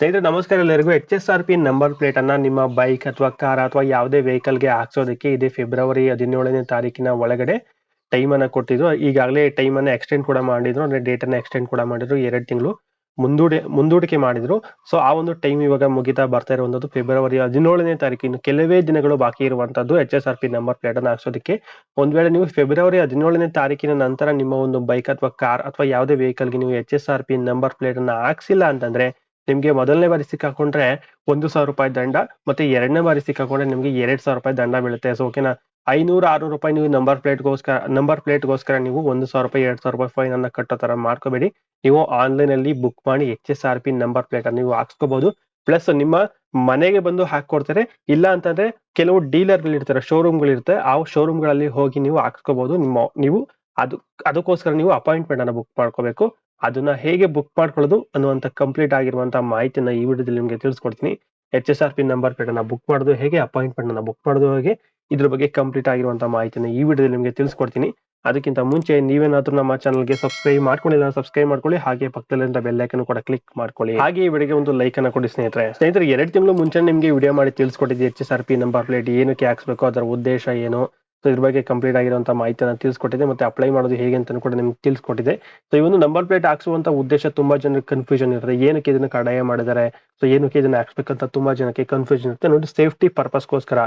ಸ್ನೇಹಿತರೆ ನಮಸ್ಕಾರ ಎಲ್ಲರಿಗೂ H S R P number plate ಅನ್ನ ನಿಮ್ಮ ಬೈಕ್ ಅಥವಾ ಕಾರ್ ಅಥವಾ ಯಾವುದೇ ವೆಹಿಕಲ್ಗೆ ಹಾಕ್ಸೋದಕ್ಕೆ ಇದೆ ಫೆಬ್ರವರಿ ಹದಿನೇಳನೇ ತಾರೀಕಿನ ಒಳಗಡೆ ಟೈಮ್ ಅನ್ನ ಕೊಟ್ಟಿದ್ರು. ಈಗಾಗಲೇ ಟೈಮ್ ಅನ್ನ ಎಕ್ಸ್ಟೆಂಡ್ ಕೂಡ ಮಾಡಿದ್ರು, ಅಂದ್ರೆ ಡೇಟ್ ಅನ್ನ ಎಕ್ಸ್ಟೆಂಡ್ ಕೂಡ ಮಾಡಿದ್ರು, ಎರಡು ತಿಂಗಳು ಮುಂದೂಡಿ, ಮುಂದೂಡಿಕೆ ಮಾಡಿದ್ರು. ಸೊ ಆ ಒಂದು ಟೈಮ್ ಇವಾಗ ಮುಗಿತಾ ಬರ್ತಾ ಇರುವಂತದ್ದು ಫೆಬ್ರವರಿ ಹದಿನೇಳನೇ ತಾರೀಕು. ಇನ್ನು ಕೆಲವೇ ದಿನಗಳು ಬಾಕಿ ಇರುವಂತದ್ದು H S R P number plate ಅನ್ನ ಹಾಕ್ಸೋದಕ್ಕೆ. ಒಂದ್ ವೇಳೆ ನೀವು ಫೆಬ್ರವರಿ ಹದಿನೇಳನೇ ತಾರೀಕಿನ ನಂತರ ನಿಮ್ಮ ಒಂದು ಬೈಕ್ ಅಥವಾ ಕಾರ್ ಅಥವಾ ಯಾವುದೇ ವೆಹಿಕಲ್ಗೆ ನೀವು H S R P number plate ಅನ್ನ ಹಾಕ್ಸಿಲ್ಲ ಅಂತಂದ್ರೆ ನಿಮ್ಗೆ ಮೊದಲನೇ ಬಾರಿ ಸಿಕ್ಕಾಕೊಂಡ್ರೆ ಒಂದು ಸಾವಿರ ರೂಪಾಯಿ ದಂಡ, ಮತ್ತೆ ಎರಡನೇ ಬಾರಿ ಸಿಕ್ಕಾಕೊಂಡ್ರೆ ನಿಮ್ಗೆ ಎರಡ್ ಸಾವಿರ ರೂಪಾಯಿ ದಂಡ ಬೀಳುತ್ತೆ. ಸೊ ಓಕೆನಾ ಐನೂರ ಆರ್ನೂರು ರೂಪಾಯಿ ನೀವು ನಂಬರ್ ಪ್ಲೇಟ್ಗೋಸ್ಕರ ನಂಬರ್ ಪ್ಲೇಟ್ಗೋಸ್ಕರ ನೀವು ಒಂದು ಸಾವಿರ ರೂಪಾಯಿ, ಎರಡ್ ಸಾವಿರ ರೂಪಾಯಿ ಫೈನ್ ಅನ್ನ ಕಟ್ಟೋ ತರ ಮಾಡ್ಕೋಬೇಡಿ. ನೀವು ಆನ್ಲೈನ್ ಅಲ್ಲಿ ಬುಕ್ ಮಾಡಿ H S R P number plate ಅನ್ನು ನೀವು ಹಾಕ್ಸ್ಕೋಬಹುದು ಪ್ಲಸ್ ನಿಮ್ಮ ಮನೆಗೆ ಬಂದು ಹಾಕೊಡ್ತಾರೆ ಇಲ್ಲ ಅಂತಂದ್ರೆ ಕೆಲವು ಡೀಲರ್ಗಳು ಇರ್ತಾರೆ ಶೋರೂಮ್ಗಳು ಇರುತ್ತೆ ಆ ಶೋರೂಮ್ಗಳಲ್ಲಿ ಹೋಗಿ ನೀವು ಹಾಕ್ಸ್ಕೋಬಹುದು ನಿಮ್ಮ, ನೀವು ಅದು, ಅದಕ್ಕೋಸ್ಕರ ನೀವು ಅಪಾಯಿಂಟ್ಮೆಂಟ್ ಅನ್ನ ಬುಕ್ ಮಾಡ್ಕೋಬೇಕು. ಅದನ್ನ ಹೇಗೆ ಬುಕ್ ಮಾಡ್ಕೊಳ್ಳೋದು ಅನ್ನುವಂತ ಕಂಪ್ಲೀಟ್ ಆಗಿರುವಂತಹ ಮಾಹಿತಿನ ಈ ವಿಡಿಯೋದಲ್ಲಿ ನಿಮಗೆ ತಿಳಿಸ್ಕೊಡ್ತೀನಿ. H S R P number plate ಅನ್ನ ಬುಕ್ ಮಾಡೋದು ಹೇಗೆ ಅಪಾಯಿಂಟ್ಮೆಂಟ್ ಅನ್ನ ಬುಕ್ ಮಾಡೋದು ಹೇಗೆ, ಇದ್ರ ಬಗ್ಗೆ ಕಂಪ್ಲೀಟ್ ಆಗಿರುವಂತಹ ಮಾಹಿತಿನ ಈ ವಿಡಿಯೋದಲ್ಲಿ ನಿಮಗೆ ತಿಳಿಸ್ಕೊಡ್ತೀನಿ. ಅದಕ್ಕಿಂತ ಮುಂಚೆ ನೀವೇನಾದ್ರೂ ನಮ್ಮ ಚಾನಲ್ಗೆ ಸಬ್ಸ್ಕ್ರೈಬ್ ಮಾಡ್ಕೊಂಡಿಲ್ಲ ಸಬ್ಸ್ಕ್ರೈಬ್ ಮಾಡ್ಕೊಳ್ಳಿ, ಹಾಗೆ ಪಕ್ಕದಲ್ಲಿಂದ ಬೆಲ್ ಐಕನ್ ಕೂಡ ಕ್ಲಿಕ್ ಮಾಡ್ಕೊಳ್ಳಿ. ಹಾಗೆ ಈ ವಿಡಿಯೋಗೆ ಒಂದು ಲೈಕ್ ಅನ್ನ ಕೊಡಿ ಸ್ನೇಹಿತರೆ. ಸ್ನೇಹಿತರೆ, ಎರಡು ತಿಂಗಳು ಮುಂಚೆ ನಿಮಗೆ ವಿಡಿಯೋ ಮಾಡಿ ತಿಳಿಸ್ಕೊಟ್ಟಿದ್ದೆ H S R P number plate ಏನಕ್ಕೆ ಹಾಕ್ಸ್ಬೇಕು, ಅದರ ಉದ್ದೇಶ ಏನು ಸೊ ಇದ್ರ ಬಗ್ಗೆ ಕಂಪ್ಲೀಟ್ ಆಗಿರುವಂತಹ ಮಾಹಿತಿಯನ್ನು ತಿಳಿಸ್ಕೊಟ್ಟಿದೆ ಮತ್ತೆ ಅಪ್ಲೈ ಮಾಡೋದು ಹೇಗೆ ಅಂತ ಕೂಡ ನಿಮ್ಗೆ ತಿಳಿಸ್ಕೊಟ್ಟಿದೆ. ಸೊ ಈ ಒಂದು ನಂಬರ್ ಪ್ಲೇಟ್ ಹಾಕ್ಸುವಂತ ಉದ್ದೇಶ ತುಂಬಾ ಜನಕ್ಕೆ ಕನ್ಫ್ಯೂಷನ್ ಇರುತ್ತೆ. ಏನಕ್ಕೆ ಇದನ್ನ ಕಡ್ಡಾಯ ಮಾಡಿದ್ದಾರೆ? ಸೊ ಏನಕ್ಕೆ ಇದನ್ನ ಹಾಕ್ಸ್ಬೇಕಂತ ತುಂಬಾ ಜನಕ್ಕೆ ಕನ್ಫ್ಯೂಷನ್ ಇರುತ್ತೆ. ನೋಡಿ ಸೇಫ್ಟಿ ಪರ್ಪಸ್ಗೋಸ್ಕರ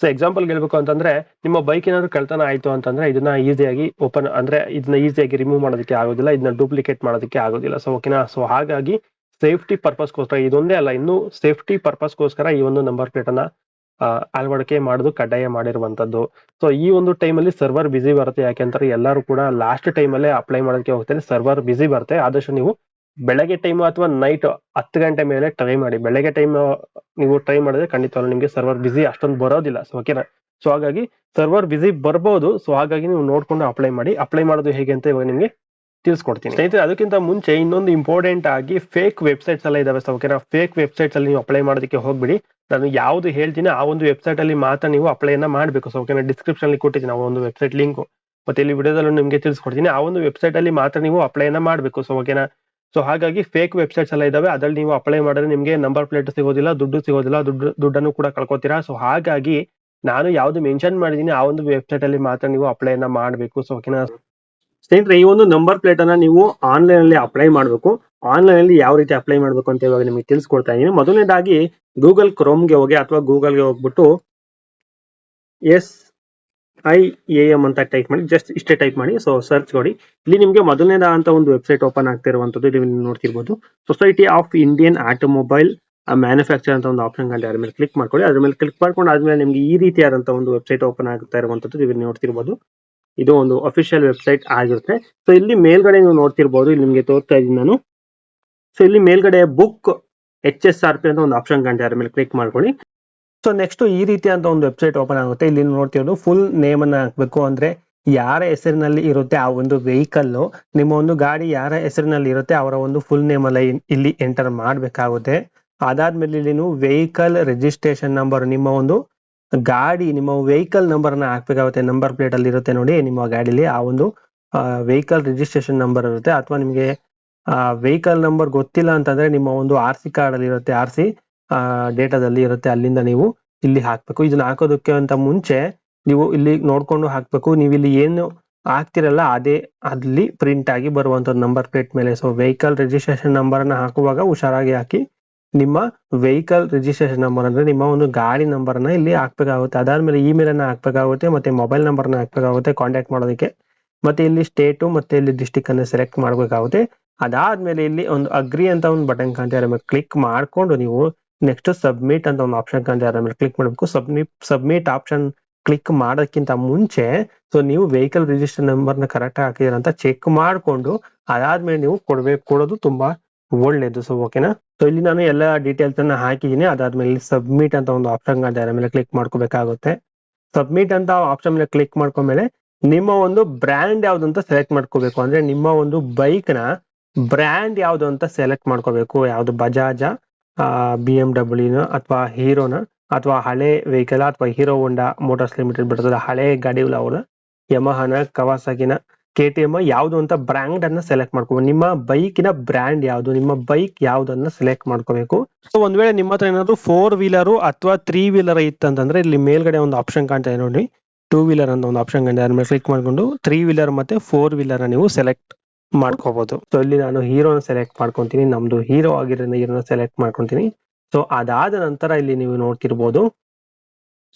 ಸೊ ಎಕ್ಸಾಂಪಲ್ ಹೇಳ್ಬೇಕು ಅಂತಂದ್ರೆ, ನಿಮ್ಮ ಬೈಕ್ ಏನಾದ್ರು ಕಳ್ತನ ಆಯ್ತು ಅಂತಂದ್ರೆ ಇದನ್ನ ಈಸಿಯಾಗಿ ಓಪನ್ ಅಂದ್ರೆ ಇದನ್ನ ಈಸಿಯಾಗಿ ರಿಮೂವ್ ಮಾಡೋದಕ್ಕೆ ಆಗೋದಿಲ್ಲ, ಇದನ್ನ ಡೂಪ್ಲಿಕೇಟ್ ಮಾಡೋದಕ್ಕೆ ಆಗೋದಿಲ್ಲ. ಸೊ ಓಕೆನಾ ಸೊ ಹಾಗಾಗಿ ಸೇಫ್ಟಿ ಪರ್ಪಸ್ಗೋಸ್ಕರ ಇದೊಂದೇ ಅಲ್ಲ, ಇನ್ನು ಸೇಫ್ಟಿ ಪರ್ಪಸ್ಗೋಸ್ಕರ ಈ ಒಂದು ನಂಬರ್ ಪ್ಲೇಟ್ ಅನ್ನ ಅಳವಡಿಕೆ ಮಾಡೋದು, ಕಡ್ಡಾಯ ಮಾಡಿರುವಂತದ್ದು. ಸೊ ಈ ಒಂದು ಟೈಮಲ್ಲಿ ಸರ್ವರ್ ಬಿಸಿ ಬರುತ್ತೆ. ಯಾಕೆಂತಾರೆ ಎಲ್ಲರೂ ಕೂಡ ಲಾಸ್ಟ್ ಟೈಮಲ್ಲೇ ಅಪ್ಲೈ ಮಾಡೋದಕ್ಕೆ ಹೋಗ್ತಾರೆ. ಸರ್ವರ್ ಬಿಸಿ ಬರುತ್ತೆ. ಆದಷ್ಟು ನೀವು ಬೆಳಗ್ಗೆ ಟೈಮ್ ಅಥವಾ ನೈಟ್ ಹತ್ತು ಗಂಟೆ ಮೇಲೆ ಟ್ರೈ ಮಾಡಿ. ಬೆಳಗ್ಗೆ ಟೈಮ್ ನೀವು ಟ್ರೈ ಮಾಡಿದ್ರೆ ಖಂಡಿತವಾಗ್ಲೂ ನಿಮಗೆ ಸರ್ವರ್ ಬಿಸಿ ಅಷ್ಟೊಂದು ಬರೋದಿಲ್ಲ. ಸೊ ಓಕೆನಾ ಸೊ ಹಾಗಾಗಿ ಸರ್ವರ್ ಬಿಸಿ ಬರ್ಬೋದು. ಸೊ ಹಾಗಾಗಿ ನೀವು ನೋಡ್ಕೊಂಡು ಅಪ್ಲೈ ಮಾಡಿ. ಅಪ್ಲೈ ಮಾಡೋದು ಹೇಗೆ ಅಂತ ಇವಾಗ ನಿಮಗೆ ತಿಳಿಸ್ಕೊಡ್ತೀನಿ. ಸ್ನೇಹಿತರೆ, ಅದಕ್ಕಿಂತ ಮುಂಚೆ ಇನ್ನೊಂದು ಇಂಪಾರ್ಟೆಂಟ್ ಆಗಿ ಫೇಕ್ ವೆಬ್ಸೈಟ್ಸ್ ಎಲ್ಲ ಇದಾವೆ ಓಕೆನಾ ಫೇಕ್ ವೆಬ್ಸೈಟ್ಸ್ ಅಲ್ಲಿ ನೀವು ಅಪ್ಲೈ ಮಾಡೋದಕ್ಕೆ ಹೋಗ್ಬಿಡಿ. ನಾನು ಯಾವ್ದು ಹೇಳ್ತೀನಿ, ಆ ಒಂದು ವೆಬ್ಸೈಟ್ ಅಲ್ಲಿ ಮಾತ್ರ ನೀವು ಅಪ್ಲೈನ ಮಾಡಬೇಕು ಸೊ ಓಕೆನಾ ಡಿಸ್ಕ್ರಿಪ್ಷನ್ ಅಲ್ಲಿ ಕೊಟ್ಟಿದ್ದೀನಿ ಆ ಒಂದು ವೆಬ್ಸೈಟ್ ಲಿಂಕ್ ಮತ್ತೆ ಇಲ್ಲಿ ವಿಡಿಯೋದಲ್ಲಿ ನಿಮಗೆ ತಿಳಿಸ್ಕೊಡ್ತೀನಿ, ಆ ಒಂದು ವೆಬ್ಸೈಟ್ ಅಲ್ಲಿ ಮಾತ್ರ ನೀವು ಅಪ್ಲೈನ ಮಾಡಬೇಕು ಸೊ ಓಕೆನಾ ಸೊ ಹಾಗಾಗಿ ಫೇಕ್ ವೆಬ್ಸೈಟ್ಸ್ ಎಲ್ಲ ಇದಾವೆ, ಅದ್ರಲ್ಲಿ ನೀವು ಅಪ್ಲೈ ಮಾಡಿದ್ರೆ ನಿಮಗೆ ನಂಬರ್ ಪ್ಲೇಟ್ ಸಿಗೋದಿಲ್ಲ, ದುಡ್ಡು ಸಿಗೋದಿಲ್ಲ, ದುಡ್ಡು, ದುಡ್ಡನ್ನು ಕೂಡ ಕಳ್ಕೊತೀರಾ. ಸೊ ಹಾಗಾಗಿ ನಾನು ಯಾವ್ದು ಮೆನ್ಷನ್ ಮಾಡಿದೀನಿ ಆ ಒಂದು ವೆಬ್ಸೈಟ್ ಅಲ್ಲಿ ಮಾತ್ರ ನೀವು ಅಪ್ಲೈನ ಮಾಡಬೇಕು ಸೊ ಓಕೆನಾ ಸ್ನೇಹಿತರೆ, ಈ ಒಂದು ನಂಬರ್ ಪ್ಲೇಟ್ ಅನ್ನ ನೀವು ಆನ್ಲೈನ್ ಅಲ್ಲಿ ಅಪ್ಲೈ ಮಾಡಬೇಕು. ಆನ್ಲೈನ್ ಅಲ್ಲಿ ಯಾವ ರೀತಿ ಅಪ್ಲೈ ಮಾಡಬೇಕು ಅಂತ ಇವಾಗ ನಿಮಗೆ ತಿಳಿಸ್ಕೊಡ್ತಾ ಇದ್ದೀನಿ. ಮೊದಲನೇದಾಗಿ ಗೂಗಲ್ ಕ್ರೋಮ್ಗೆ ಹೋಗಿ ಅಥವಾ ಗೂಗಲ್ಗೆ ಹೋಗ್ಬಿಟ್ಟು ಎಸ್ ಐ ಎ ಎಂ ಅಂತ ಟೈಪ್ ಮಾಡಿ ಜಸ್ಟ್ ಇಷ್ಟೇ ಟೈಪ್ ಮಾಡಿ ಸೊ ಸರ್ಚ್ ಮಾಡಿ ಇಲ್ಲಿ ನಿಮಗೆ ಮೊದಲನೇದಾದಂತ ಒಂದು ವೆಬ್ಸೈಟ್ ಓಪನ್ ಆಗ್ತಿರುವಂತದ್ದು ಇಲ್ಲಿ ನೋಡ್ತಿರ್ಬೋದು. Society of Indian automobile manufacture ಅಂತ ಒಂದು ಆಪ್ಷನ್ ಅಲ್ಲಿ ಅದ್ರ ಮೇಲೆ ಕ್ಲಿಕ್ ಮಾಡ್ಕೊಳ್ಳಿ. ಅದ್ರ ಮೇಲೆ ಕ್ಲಿಕ್ ಮಾಡ್ಕೊಂಡು ಆದ್ಮೇಲೆ ನಿಮಗೆ ಈ ರೀತಿಯಾದಂತಹ ಒಂದು ವೆಬ್ಸೈಟ್ ಓಪನ್ ಆಗ್ತಾ ಇರುವಂತದ್ದು ನೀವು ನೋಡ್ತಿರ್ಬೋದು. ಇದು ಒಂದು ಅಫಿಷಿಯಲ್ ವೆಬ್ಸೈಟ್ ಆಗಿರುತ್ತೆ. ಸೊ ಇಲ್ಲಿ ಮೇಲ್ಗಡೆ ನೀವು ನೋಡ್ತಿರ್ಬೋದು, ಇಲ್ಲಿ ನಿಮಗೆ ತೋರ್ತಾ ಇದ್ದೀನಿ ನಾನು. ಸೊ ಇಲ್ಲಿ ಮೇಲ್ಗಡೆ book H S R P ಅಂತ ಒಂದು ಆಪ್ಷನ್ ಕಾಣ್ತಾ ಅದ್ರ ಮೇಲೆ ಕ್ಲಿಕ್ ಮಾಡ್ಕೊಳ್ಳಿ. ಸೊ ನೆಕ್ಸ್ಟ್ ಈ ರೀತಿಯಾದ ಒಂದು ವೆಬ್ಸೈಟ್ ಓಪನ್ ಆಗುತ್ತೆ. ಇಲ್ಲಿ ನೋಡ್ತಿರೋದು ಫುಲ್ ನೇಮ್ ಅನ್ನ ಹಾಕ್ಬೇಕು ಅಂದ್ರೆ ಯಾರ ಹೆಸರಿನಲ್ಲಿ ಇರುತ್ತೆ ಆ ಒಂದು ವೆಹಿಕಲ್ ನಿಮ್ಮ ಒಂದು ಗಾಡಿ ಯಾರ ಹೆಸರಿನಲ್ಲಿ ಇರುತ್ತೆ ಅವರ ಒಂದು ಫುಲ್ ನೇಮ್ ಅಲ್ಲ ಇಲ್ಲಿ ಎಂಟರ್ ಮಾಡ್ಬೇಕಾಗುತ್ತೆ. ಅದಾದ್ಮೇಲೆ ಇಲ್ಲಿ ನೀವು ವೆಹಿಕಲ್ ರಿಜಿಸ್ಟ್ರೇಷನ್ ನಂಬರ್ ನಿಮ್ಮ ಒಂದು ಗಾಡಿ, ನಿಮ್ಮ ವೆಹಿಕಲ್ ನಂಬರ್ನ ಹಾಕ್ಬೇಕಾಗುತ್ತೆ ನಂಬರ್ ಪ್ಲೇಟ್ ಅಲ್ಲಿ ಇರುತ್ತೆ ನೋಡಿ, ನಿಮ್ಮ ಗಾಡಿಲಿ ಆ ಒಂದು ವೆಹಿಕಲ್ ರಿಜಿಸ್ಟ್ರೇಷನ್ ನಂಬರ್ ಇರುತ್ತೆ. ಅಥವಾ ನಿಮಗೆ ವೆಹಿಕಲ್ ನಂಬರ್ ಗೊತ್ತಿಲ್ಲ ಅಂತಂದ್ರೆ ನಿಮ್ಮ ಒಂದು ಆರ್ ಸಿ ಕಾರ್ಡ್ ಅಲ್ಲಿ ಇರುತ್ತೆ ಆರ್ ಸಿ ಡೇಟಾದಲ್ಲಿ ಇರುತ್ತೆ. ಅಲ್ಲಿಂದ ನೀವು ಇಲ್ಲಿ ಹಾಕ್ಬೇಕು. ಇದನ್ನ ಹಾಕೋದಕ್ಕೆ ಅಂತ ಮುಂಚೆ ನೀವು ಇಲ್ಲಿ ನೋಡ್ಕೊಂಡು ಹಾಕ್ಬೇಕು. ನೀವು ಇಲ್ಲಿ ಏನು ಹಾಕ್ತಿರಲ್ಲ, ಅದೇ, ಅಲ್ಲಿ ಪ್ರಿಂಟ್ ಆಗಿ ಬರುವಂತ ನಂಬರ್ ಪ್ಲೇಟ್ ಮೇಲೆ. ಸೊ ವೆಹಿಕಲ್ ರಿಜಿಸ್ಟ್ರೇಷನ್ ನಂಬರ್ ಅನ್ನ ಹಾಕುವಾಗ ಹುಷಾರಾಗಿ ಹಾಕಿ ನಿಮ್ಮ ವೆಹಿಕಲ್ ರಿಜಿಸ್ಟ್ರೇಷನ್ ನಂಬರ್ ಅಂದ್ರೆ ನಿಮ್ಮ ಒಂದು ಗಾಡಿ ನಂಬರ್ನ ಇಲ್ಲಿ ಹಾಕ್ಬೇಕಾಗುತ್ತೆ. ಅದಾದ್ಮೇಲೆ ಇಮೇಲ್ ಅನ್ನ ಹಾಕ್ಬೇಕಾಗುತ್ತೆ, ಮತ್ತೆ ಮೊಬೈಲ್ ನಂಬರ್ನ ಹಾಕ್ಬೇಕಾಗುತ್ತೆ ಕಾಂಟ್ಯಾಕ್ಟ್ ಮಾಡೋದಕ್ಕೆ. ಮತ್ತೆ ಇಲ್ಲಿ ಸ್ಟೇಟು ಮತ್ತೆ ಇಲ್ಲಿ ಡಿಸ್ಟಿಕ್ ಅನ್ನ ಸೆಲೆಕ್ಟ್ ಮಾಡ್ಬೇಕಾಗುತ್ತೆ. ಅದಾದ್ಮೇಲೆ ಇಲ್ಲಿ ಒಂದು ಅಗ್ರಿ ಅಂತ ಒಂದು ಬಟನ್ ಕಾಣ್ತಾ ಮೇಲೆ ಕ್ಲಿಕ್ ಮಾಡ್ಕೊಂಡು ನೀವು ನೆಕ್ಸ್ಟ್ ಸಬ್ಮಿಟ್ ಅಂತ ಒಂದು ಆಪ್ಷನ್ ಕಾಣ್ತಾ ಮೇಲೆ ಕ್ಲಿಕ್ ಮಾಡಬೇಕು. ಸಬ್ಮಿಟ್ ಸಬ್ಮಿಟ್ ಆಪ್ಷನ್ ಕ್ಲಿಕ್ ಮಾಡೋದಕ್ಕಿಂತ ಮುಂಚೆ ಸೊ ನೀವು ವೆಹಿಕಲ್ ರಿಜಿಸ್ಟರ್ ನಂಬರ್ನ ಕರೆಕ್ಟ್ ಹಾಕಿದ್ರ ಅಂತ ಚೆಕ್ ಮಾಡ್ಕೊಂಡು, ಅದಾದ್ಮೇಲೆ ನೀವು ಕೊಡ್ಬೇಕು, ಕೊಡೋದು ತುಂಬಾ ಒಳ್ಳೇದು. ಸೊ ಓಕೆನಾ ಸೊ ಇಲ್ಲಿ ನಾನು ಎಲ್ಲ ಡೀಟೇಲ್ಸ್ ಅನ್ನ ಹಾಕಿದೀನಿ. ಅದಾದ್ಮೇಲೆ ಸಬ್ಮಿಟ್ ಅಂತ ಒಂದು ಆಪ್ಷನ್ ಅದರ ಮೇಲೆ ಕ್ಲಿಕ್ ಮಾಡ್ಕೋಬೇಕಾಗುತ್ತೆ. ಸಬ್ಮಿಟ್ ಅಂತ ಆಪ್ಷನ್ ಮೇಲೆ ಕ್ಲಿಕ್ ಮಾಡ್ಕೊಂಡ್ಮೇಲೆ ನಿಮ್ಮ ಒಂದು ಬ್ರ್ಯಾಂಡ್ ಯಾವ್ದು ಅಂತ ಸೆಲೆಕ್ಟ್ ಮಾಡ್ಕೋಬೇಕು. ಅಂದ್ರೆ ನಿಮ್ಮ ಒಂದು ಬೈಕ್ನ ಬ್ರ್ಯಾಂಡ್ ಯಾವ್ದು ಅಂತ ಸೆಲೆಕ್ಟ್ ಮಾಡ್ಕೋಬೇಕು. ಯಾವ್ದು ಬಜಾಜ ಬಿ ಎಂ ಡಬ್ಲ್ಯೂನ ಅಥವಾ ಹೀರೋನ ಅಥವಾ ಹಳೆ ವೆಹಿಕಲ್ ಅಥವಾ ಹೀರೋ ಹೋಂಡಾ ಮೋಟಾರ್ಸ್ ಲಿಮಿಟೆಡ್ ಬರ್ತದೆ. ಹಳೆ ಗಾಡಿಗಳು ಅವರ ಯಮಹನ ಕವಾಸಕಿನ ಕೆ ಟಿ ಎಂ ಯಾವುದು ಅಂತ ಬ್ರ್ಯಾಂಡ್ ಅನ್ನ ಸೆಲೆಕ್ಟ್ ಮಾಡ್ಕೋಬೇಕು. ನಿಮ್ಮ ಬೈಕಿನ ಬ್ರ್ಯಾಂಡ್ ಯಾವುದು, ನಿಮ್ಮ ಬೈಕ್ ಯಾವ್ದನ್ನ ಸೆಲೆಕ್ಟ್ ಮಾಡ್ಕೋಬೇಕು. ಸೊ ಒಂದ್ ವೇಳೆ ನಿಮ್ಮ ಹತ್ರ ಏನಾದ್ರು ಫೋರ್ ವೀಲರ್ ಅಥವಾ ತ್ರೀ ವೀಲರ್ ಇತ್ತಂತಂದ್ರೆ ಇಲ್ಲಿ ಮೇಲ್ಗಡೆ ಒಂದು ಆಪ್ಷನ್ ಕಾಣ್ತಾ ಇದೆ ನೋಡಿ ಟೂ ವೀಲರ್ ಅಂತ ಒಂದು ಆಪ್ಷನ್ ಕಾಣ್ತಾ ಮೇಲೆ ಕ್ಲಿಕ್ ಮಾಡ್ಕೊಂಡು ತ್ರೀ ವೀಲರ್ ಮತ್ತೆ ಫೋರ್ ವೀಲರ್ ನೀವು ಸೆಲೆಕ್ಟ್ ಮಾಡ್ಕೋಬಹುದು ಸೊ ಇಲ್ಲಿ ನಾನು ಹೀರೋನ ಸೆಲೆಕ್ಟ್ ಮಾಡ್ಕೊಂತೀನಿ. ನಮ್ದು ಹೀರೋ ಆಗಿರೋ ಹೀರೋನ ಸೆಲೆಕ್ಟ್ ಮಾಡ್ಕೊಂತೀನಿ. ಸೊ ಅದಾದ ನಂತರ ಇಲ್ಲಿ ನೀವು ನೋಡ್ತಿರ್ಬೋದು.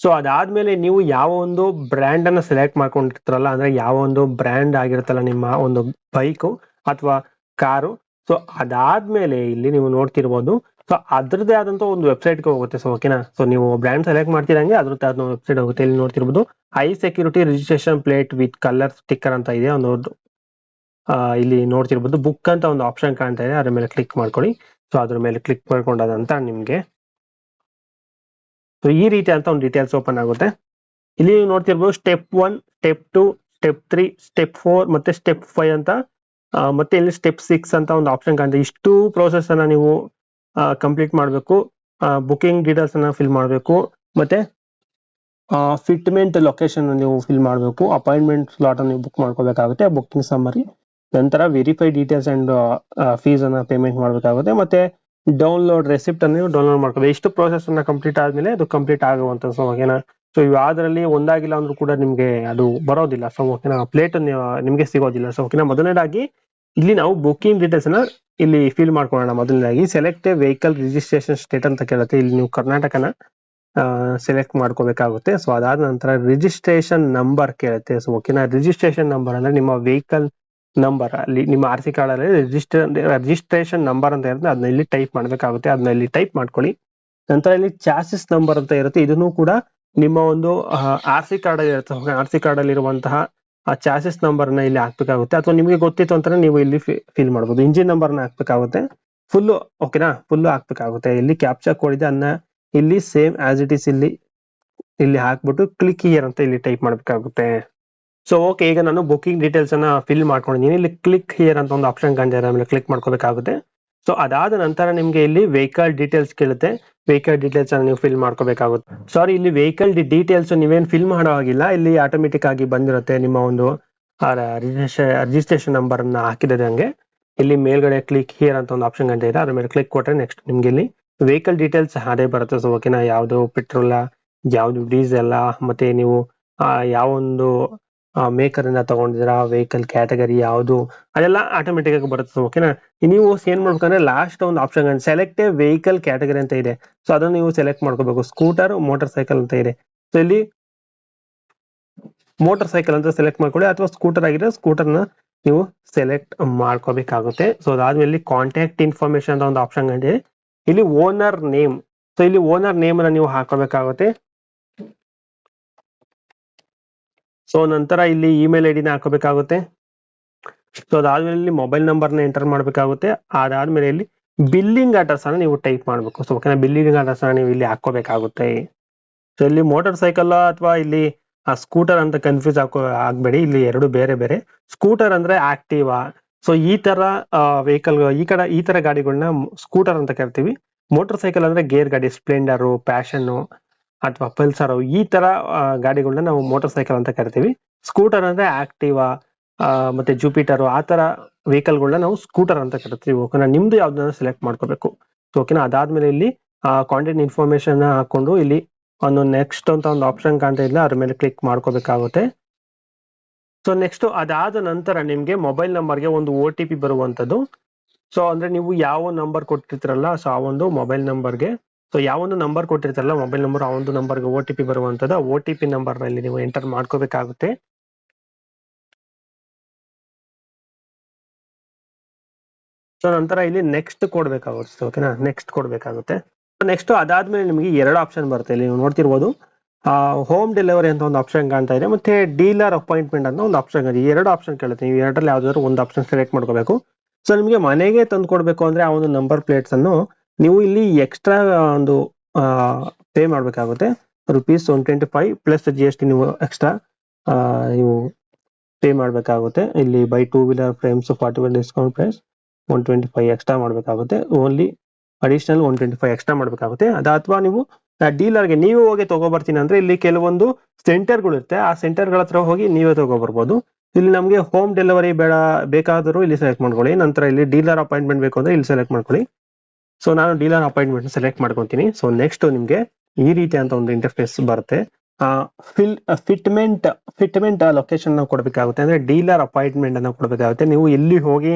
ಸೊ ಅದಾದ್ಮೇಲೆ ನೀವು ಯಾವ ಒಂದು ಬ್ರ್ಯಾಂಡ್ ಅನ್ನ ಸೆಲೆಕ್ಟ್ ಮಾಡ್ಕೊಂಡಿರ್ತಾರಲ್ಲ, ಅಂದ್ರೆ ಯಾವ ಒಂದು ಬ್ರ್ಯಾಂಡ್ ಆಗಿರುತ್ತಲ್ಲ ನಿಮ್ಮ ಒಂದು ಬೈಕು ಅಥವಾ ಕಾರು. ಸೊ ಅದಾದ್ಮೇಲೆ ಇಲ್ಲಿ ನೀವು ನೋಡ್ತಿರ್ಬೋದು ಸೊ ಅದ್ರದ್ದೇ ಆದಂತ ಒಂದು ವೆಬ್ಸೈಟ್ಗೆ ಹೋಗುತ್ತೆ. ಸೊ ಓಕೆನಾ ಸೊ ನೀವು ಬ್ರ್ಯಾಂಡ್ ಸೆಲೆಕ್ಟ್ ಮಾಡ್ತಿರಂಗೆ, ಅದ್ರದ್ದೇ ಆದ ವೆಬ್ಸೈಟ್ ಹೋಗುತ್ತೆ. ಇಲ್ಲಿ ನೋಡ್ತಿರ್ಬೋದು high security registration plate with colour sticker ಅಂತ ಇದೆ. ಒಂದು ಇಲ್ಲಿ ನೋಡ್ತಿರ್ಬೋದು ಬುಕ್ ಅಂತ ಒಂದು ಆಪ್ಷನ್ ಕಾಣ್ತಾ ಇದೆ. ಅದ್ರ ಮೇಲೆ ಕ್ಲಿಕ್ ಮಾಡ್ಕೊಳ್ಳಿ. ಸೊ ಅದ್ರ ಮೇಲೆ ಕ್ಲಿಕ್ ಮಾಡ್ಕೊಂಡಾದಂತ ನಿಮ್ಗೆ ಸೊ ಈ ರೀತಿ ಅಂತ ಒಂದು ಡೀಟೇಲ್ಸ್ ಓಪನ್ ಆಗುತ್ತೆ. ಇಲ್ಲಿ ನೀವು ನೋಡ್ತಿರ್ಬೋದು step one step two step three step four ಮತ್ತೆ ಸ್ಟೆಪ್ ಫೈವ್ ಅಂತ ಮತ್ತೆ ಇಲ್ಲಿ ಸ್ಟೆಪ್ ಸಿಕ್ಸ್ ಅಂತ ಒಂದು ಆಪ್ಷನ್ ಕಾಣುತ್ತೆ ಇಷ್ಟು ಪ್ರೋಸೆಸ್ ಅನ್ನ ನೀವು ಕಂಪ್ಲೀಟ್ ಮಾಡಬೇಕು. ಬುಕಿಂಗ್ ಡೀಟೇಲ್ಸ್ ಅನ್ನ ಫಿಲ್ ಮಾಡಬೇಕು. ಮತ್ತೆ ಫಿಟ್ಮೆಂಟ್ ಲೊಕೇಶನ್ ನೀವು ಫಿಲ್ ಮಾಡಬೇಕು. ಅಪಾಯಿಂಟ್ಮೆಂಟ್ ಸ್ಲಾಟ್ ನೀವು ಬುಕ್ ಮಾಡ್ಕೋಬೇಕಾಗುತ್ತೆ. ಬುಕಿಂಗ್ ಸಮ್ಮರಿ ನಂತರ ವೆರಿಫೈ ಡೀಟೇಲ್ಸ್ ಅಂಡ್ ಫೀಸ್ ಅನ್ನ ಪೇಮೆಂಟ್ ಮಾಡಬೇಕಾಗುತ್ತೆ. ಮತ್ತೆ ಡೌನ್ಲೋಡ್ ರೆಸಿಪ್ಟ್ ಅನ್ನು ಡೌನ್ಲೋಡ್ ಮಾಡ್ಕೋಬೇಕು ಎಷ್ಟು ಪ್ರೋಸೆಸ್ ಅನ್ನ ಕಂಪ್ಲೀಟ್ ಆದ್ಮೇಲೆ ಅದು ಕಂಪ್ಲೀಟ್ ಆಗುವಂತ ಸೊ ಓಕೆನಾ ಸೊ ಅದರಲ್ಲಿ ಒಂದಾಗಿಲ್ಲ ಅಂದ್ರೂ ಕೂಡ ನಿಮ್ಗೆ ಅದು ಬರೋದಿಲ್ಲ ಸೊ ಓಕೆನಾ ಪ್ಲೇಟ್ ನಿಮ್ಗೆ ಸಿಗೋದಿಲ್ಲ ಸೊ ಓಕೆನಾ ಮೊದಲನೇದಾಗಿ ಇಲ್ಲಿ ನಾವು ಬುಕಿಂಗ್ ಡೀಟೇಲ್ಸ್ ಅನ್ನ ಇಲ್ಲಿ ಫಿಲ್ ಮಾಡ್ಕೊಳ್ಳೋಣ. ಮೊದಲನೇದಾಗಿ ಸೆಲೆಕ್ಟ್ ವೆಹಿಕಲ್ ರಿಜಿಸ್ಟ್ರೇಷನ್ ಸ್ಟೇಟ್ ಅಂತ ಕೇಳುತ್ತೆ. ಇಲ್ಲಿ ನೀವು ಕರ್ನಾಟಕನ ಸೆಲೆಕ್ಟ್ ಮಾಡ್ಕೋಬೇಕಾಗುತ್ತೆ. ಸೊ ಅದಾದ ನಂತರ ರಿಜಿಸ್ಟ್ರೇಷನ್ ನಂಬರ್ ಕೇಳುತ್ತೆ. ಸೊ ಓಕೆನಾ ರಿಜಿಸ್ಟ್ರೇಷನ್ ನಂಬರ್ ಅಂದ್ರೆ ನಿಮ್ಮ ವೆಹಿಕಲ್ ನಂಬರ್ ಅಲ್ಲಿ ನಿಮ್ಮ ಆರ್ ಸಿ ಕಾರ್ಡ್ ಅಲ್ಲಿ ರಿಜಿಸ್ಟರ್ ರಿಜಿಸ್ಟ್ರೇಷನ್ ನಂಬರ್ ಅಂತ ಇರುತ್ತೆ. ಅದನ್ನ ಇಲ್ಲಿ ಟೈಪ್ ಮಾಡ್ಬೇಕಾಗುತ್ತೆ. ಅದನ್ನ ಇಲ್ಲಿ ಟೈಪ್ ಮಾಡ್ಕೊಳ್ಳಿ. ನಂತರ ಇಲ್ಲಿ ಚಾಸಿಸ್ ನಂಬರ್ ಅಂತ ಇರುತ್ತೆ. ಇದನ್ನು ಕೂಡ ನಿಮ್ಮ ಒಂದು ಆರ್ ಸಿ ಕಾರ್ಡ್ ಇರುತ್ತೆ. ಆರ್ ಸಿ ಕಾರ್ಡ್ ಅಲ್ಲಿ ಇರುವಂತಹ, ಆ ಚಾಸಿಸ್ ನಂಬರ್ನ ಇಲ್ಲಿ ಹಾಕ್ಬೇಕಾಗುತ್ತೆ. ಅಥವಾ ನಿಮಗೆ ಗೊತ್ತಿತ್ತು ಅಂತಾನೆ ನೀವು ಇಲ್ಲಿ ಫಿಲ್ ಮಾಡಬಹುದು ಇಂಜಿನ್ ನಂಬರ್ನ ಹಾಕ್ಬೇಕಾಗುತ್ತೆ. ಫುಲ್ ಓಕೆನಾ ಫುಲ್ ಹಾಕ್ಬೇಕಾಗುತ್ತೆ. ಇಲ್ಲಿ ಕ್ಯಾಪ್ಚರ್ ಕೊಡಿದೆ ಇದೆ. ಅದನ್ನ ಇಲ್ಲಿ ಸೇಮ್ ಆಸ್ ಇಟ್ ಇಸ್ ಇಲ್ಲಿ ಇಲ್ಲಿ ಹಾಕ್ಬಿಟ್ಟು ಕ್ಲಿಕ್ ಹಿಯರ್ ಅಂತ ಇಲ್ಲಿ ಟೈಪ್ ಮಾಡ್ಬೇಕಾಗುತ್ತೆ. ಸೊ ಓಕೆ ಈಗ ನಾನು ಬುಕಿಂಗ್ ಡೀಟೇಲ್ಸ್ ಅನ್ನ ಫಿಲ್ ಮಾಡ್ಕೊಂಡಿದ್ದೀನಿ. ಇಲ್ಲಿ ಕ್ಲಿಕ್ ಹಿಯರ್ ಅಂತ ಒಂದು ಆಪ್ಷನ್ ಕಂಡಿದೆ ಆಮೇಲೆ ಕ್ಲಿಕ್ ಮಾಡ್ಕೋಬೇಕಾಗುತ್ತೆ. ಸೊ ಅದಾದ ನಂತರ ನಿಮ್ಗೆ ಇಲ್ಲಿ ವೆಹಿಕಲ್ ಡೀಟೇಲ್ಸ್ ಕೇಳುತ್ತೆ. ವೆಹಿಕಲ್ ಡೀಟೇಲ್ಸ್ ಅನ್ನ ನೀವು ಫಿಲ್ ಮಾಡ್ಕೋಬೇಕಾಗುತ್ತೆ. ಸಾರಿ ಇಲ್ಲಿ ವೆಹಿಕಲ್ ಡೀಟೇಲ್ಸ್ ನೀವೇನ್ ಫಿಲ್ ಮಾಡೋ ಹಾಗಿಲ್ಲ. ಇಲ್ಲಿ ಆಟೋಮೆಟಿಕ್ ಆಗಿ ಬಂದಿರುತ್ತೆ ನಿಮ್ಮ ಒಂದು ರಿಜಿಸ್ಟ್ರೇಷನ್ ನಂಬರ್ ಅನ್ನ ಹಾಕಿದ್ರೆ ಹಂಗೆ. ಇಲ್ಲಿ ಮೇಲ್ಗಡೆ ಕ್ಲಿಕ್ ಹಿಯರ್ ಅಂತ ಒಂದು ಆಪ್ಷನ್ ಗಂಟೆ ಇದೆ. ಅದ್ರ ಮೇಲೆ ಕ್ಲಿಕ್ ಕೊಟ್ರೆ ನೆಕ್ಸ್ಟ್ ನಿಮ್ಗೆ ಇಲ್ಲಿ ವೆಹಿಕಲ್ ಡೀಟೇಲ್ಸ್ ಅದೇ ಬರುತ್ತೆ. ಸೊ ಓಕೆನಾ ಯಾವ್ದು ಪೆಟ್ರೋಲ್ ಯಾವುದು ಡೀಸೆಲ್ ಮತ್ತೆ ನೀವು ಯಾವ ಒಂದು ಮೇಕರ್ ಇಂದ ತಗೊಂಡಿದ್ದೀರಾ? ವೆಹಿಕಲ್ ಕ್ಯಾಟಗರಿ ಯಾವುದು? ಅದೆಲ್ಲ ಆಟೋಮೆಟಿಕ್ ಆಗಿ ಬರುತ್ತೆ ಓಕೆನಾ ನೀವು ಏನ್ ಮಾಡ್ಬೇಕಂದ್ರೆ ಲಾಸ್ಟ್ ಒಂದು ಆಪ್ಷನ್ ಸೆಲೆಕ್ಟ್ ವೆಹಿಕಲ್ ಕ್ಯಾಟಗರಿ ಅಂತ ಇದೆ. ಸೊ ಅದನ್ನ ನೀವು ಸೆಲೆಕ್ಟ್ ಮಾಡ್ಕೋಬೇಕು. ಸ್ಕೂಟರ್ ಮೋಟರ್ ಸೈಕಲ್ ಅಂತ ಇದೆ. ಸೊ ಇಲ್ಲಿ ಮೋಟರ್ ಸೈಕಲ್ ಅಂತ ಸೆಲೆಕ್ಟ್ ಮಾಡ್ಕೊಳ್ಳಿ, ಅಥವಾ ಸ್ಕೂಟರ್ ಆಗಿದ್ರೆ ಸ್ಕೂಟರ್ನ ನೀವು ಸೆಲೆಕ್ಟ್ ಮಾಡ್ಕೋಬೇಕಾಗುತ್ತೆ. ಸೊ ಅದಾದ್ಮೇಲೆ ಕಾಂಟ್ಯಾಕ್ಟ್ ಇನ್ಫಾರ್ಮೇಶನ್ ಅಂತ ಒಂದು ಆಪ್ಷನ್ ಇದೆ ಇಲ್ಲಿ ಓನರ್ ನೇಮ್ ಸೊ ಇಲ್ಲಿ ಓನರ್ ನೇಮ್ ಅನ್ನ ನೀವು ಹಾಕೋಬೇಕಾಗುತ್ತೆ. ಸೊ ನಂತರ ಇಲ್ಲಿ ಇಮೇಲ್ ಐಡಿನ ಡಿನ ಹಾಕೋಬೇಕಾಗುತ್ತೆ. ಸೊ ಅದಾದ್ಮೇಲೆ ಇಲ್ಲಿ ಮೊಬೈಲ್ ನಂಬರ್ನ ಎಂಟರ್ ಮಾಡಬೇಕಾಗುತ್ತೆ. ಅದಾದ್ಮೇಲೆ ಇಲ್ಲಿ ಬಿಲ್ಲಿಂಗ್ ಅಡ್ರೆಸ್ ಅನ್ನ ನೀವು ಟೈಪ್ ಮಾಡಬೇಕು. ಸೊ ಓಕೆನಾ ಬಿಲ್ಲಿಂಗ್ ಅಡ್ರೆಸ್ ಅನ್ನ ನೀವು ಇಲ್ಲಿ ಹಾಕೋಬೇಕಾಗುತ್ತೆ. ಸೊ ಇಲ್ಲಿ ಮೋಟಾರ್ ಸೈಕಲ್ ಅಥವಾ ಇಲ್ಲಿ, ಆ ಸ್ಕೂಟರ್ ಅಂತ ಕನ್ಫ್ಯೂಸ್ ಹಾಕೋ, ಆಗ್ಬೇಡಿ. ಇಲ್ಲಿ ಎರಡು ಬೇರೆ ಬೇರೆ. ಸ್ಕೂಟರ್ ಅಂದ್ರೆ ಆಕ್ಟಿವಾ ಸೊ ಈ ತರ ವೆಹಿಕಲ್ ಈ ಕಡೆ, ಈ ತರ ಗಾಡಿಗಳನ್ನ ಸ್ಕೂಟರ್ ಅಂತ ಕರಿತೀವಿ. ಮೋಟರ್ ಸೈಕಲ್ ಅಂದ್ರೆ ಗೇರ್ ಗಾಡಿ ಸ್ಪ್ಲೆಂಡರು ಪ್ಯಾಷನ್ ಅಥವಾ ಪಲ್ಸರ್ ಈ ತರ ಗಾಡಿಗಳನ್ನ ನಾವು ಮೋಟರ್ ಸೈಕಲ್ ಅಂತ ಕರಿತೀವಿ. ಸ್ಕೂಟರ್ ಅಂದ್ರೆ ಆಕ್ಟಿವಾ ಮತ್ತೆ ಜೂಪಿಟರ್ ಆ ತರ ವೆಹಿಕಲ್ಗಳನ್ನ ನಾವು ಸ್ಕೂಟರ್ ಅಂತ ಕರಿತೀವಿ. ಓಕೆನಾ ನಿಮ್ದು ಯಾವ್ದನ್ನ ಸೆಲೆಕ್ಟ್ ಮಾಡ್ಕೋಬೇಕು. ಓಕೆನಾ ಅದಾದ್ಮೇಲೆ ಇಲ್ಲಿ ಕಾಂಟ್ಯಾಕ್ಟ್ ಇನ್ಫಾರ್ಮೇಶನ್ ಹಾಕೊಂಡು ಇಲ್ಲಿ ಒಂದು ನೆಕ್ಸ್ಟ್ ಅಂತ ಒಂದು ಆಪ್ಷನ್ ಕಾಣ್ತಾ ಇಲ್ಲ ಅದ್ರ ಮೇಲೆ ಕ್ಲಿಕ್ ಮಾಡ್ಕೋಬೇಕಾಗುತ್ತೆ. ಸೊ ನೆಕ್ಸ್ಟ್ ಅದಾದ ನಂತರ ನಿಮ್ಗೆ ಮೊಬೈಲ್ ನಂಬರ್ಗೆ ಒಂದು ಒ ಟಿ ಪಿ ಬರುವಂತದ್ದು. ಸೊ ಅಂದ್ರೆ ನೀವು ಯಾವ ನಂಬರ್ ಕೊಟ್ಟಿರ್ತೀರಲ್ಲ, ಸೊ, ಆ ಒಂದು ಮೊಬೈಲ್ ನಂಬರ್ಗೆ ಸೊ ಯಾವ ಒಂದು ನಂಬರ್ ಕೊಟ್ಟಿರ್ತಾರಲ್ಲ ಮೊಬೈಲ್ ನಂಬರ್ ಆ ಒಂದು ನಂಬರ್ಗೆ ಒ ಟಿ ಪಿ ಬರುವಂಥದ್ದು. ಒ ಟಿ ಪಿ ನಂಬರ್ನಲ್ಲಿ ನೀವು ಎಂಟರ್ ಮಾಡ್ಕೋಬೇಕಾಗುತ್ತೆ. ಸೊ ನಂತರ ಇಲ್ಲಿ ನೆಕ್ಸ್ಟ್ ಕೊಡ್ಬೇಕಾಗುತ್ತೆ ಓಕೆನಾ ನೆಕ್ಸ್ಟ್ ಕೊಡ್ಬೇಕಾಗುತ್ತೆ. ನೆಕ್ಸ್ಟ್ ಅದಾದ್ಮೇಲೆ ನಿಮಗೆ ಎರಡು ಆಪ್ಷನ್ ಬರುತ್ತೆ. ಇಲ್ಲಿ ನೀವು ನೋಡ್ತಿರ್ಬೋದು ಹೋಮ್ ಡೆಲಿವರಿ ಅಂತ ಒಂದು ಆಪ್ಷನ್ ಕಾಣ್ತಾ ಇದೆ, ಮತ್ತೆ ಡೀಲರ್ ಅಪಾಯಿಂಟ್ಮೆಂಟ್ ಅಂತ ಒಂದು ಆಪ್ಷನ್ ಇದೆ. ಎರಡು ಆಪ್ಷನ್ ಕೇಳುತ್ತೆ. ನೀವು ಎರಡರಲ್ಲಿ ಯಾವ್ದಾದ್ರು ಒಂದು ಆಪ್ಷನ್ ಸೆಲೆಕ್ಟ್ ಮಾಡ್ಕೋಬೇಕು. ಸೊ ನಿಮಗೆ ಮನೆಗೆ ತಂದು ಕೊಡಬೇಕು ಅಂದ್ರೆ ಆ ಒಂದು ನಂಬರ್ ಪ್ಲೇಟ್ಸ್ ಅನ್ನು ನೀವು ಇಲ್ಲಿ ಎಕ್ಸ್ಟ್ರಾ ಒಂದು ಪೇ ಮಾಡಬೇಕಾಗುತ್ತೆ. Rupees one twenty five plus G S T ನೀವು ಎಕ್ಸ್ಟ್ರಾ ನೀವು ಪೇ ಮಾಡಬೇಕಾಗುತ್ತೆ. ಇಲ್ಲಿ by two wheeler frames forty one discount price one twenty five extra ಮಾಡಬೇಕಾಗುತ್ತೆ. Only additional one twenty five extra ಮಾಡಬೇಕಾಗುತ್ತೆ. ಅದ ಅಥವಾ ನೀವು ಡೀಲರ್ಗೆ ನೀವು ಹೋಗಿ ತಗೋಬರ್ತೀನಿ ಅಂದ್ರೆ ಇಲ್ಲಿ ಕೆಲವೊಂದು ಸೆಂಟರ್ಗಳು ಇರುತ್ತೆ. ಆ ಸೆಂಟರ್ಗಳ ಹತ್ರ ಹೋಗಿ ನೀವೇ ತಗೋಬರ್ಬೋದು. ಇಲ್ಲಿ ನಮಗೆ ಹೋಮ್ ಡೆಲಿವರಿ ಬೇಡ, ಬೇಕಾದರೂ ಇಲ್ಲಿ ಸೆಲೆಕ್ಟ್ ಮಾಡ್ಕೊಳ್ಳಿ. ನಂತರ ಇಲ್ಲಿ ಡೀಲರ್ ಅಪಾಯಿಂಟ್ಮೆಂಟ್ ಬೇಕು ಅಂದ್ರೆ ಇಲ್ಲಿ ಸೆಲೆಕ್ಟ್ ಮಾಡ್ಕೊಳ್ಳಿ. ಸೊ ನಾನು ಡೀಲರ್ ಅಪಾಯಿಂಟ್ಮೆಂಟ್ ಸೆಲೆಕ್ಟ್ ಮಾಡ್ಕೊತೀನಿ. ಸೊ ನೆಕ್ಸ್ಟ್ ನಿಮಗೆ ಈ ರೀತಿ ಅಂತ ಒಂದು ಇಂಟರ್ಫೇಸ್ ಬರುತ್ತೆ. ಫಿಲ್ ಫಿಟ್ಮೆಂಟ್ ಫಿಟ್ಮೆಂಟ್ ಲೊಕೇಶನ್ ಕೊಡಬೇಕಾಗುತ್ತೆ. ಅಂದ್ರೆ ಡೀಲರ್ ಅಪಾಯಿಂಟ್ಮೆಂಟ್ ಅನ್ನ ಕೊಡಬೇಕಾಗುತ್ತೆ. ನೀವು ಎಲ್ಲಿ ಹೋಗಿ,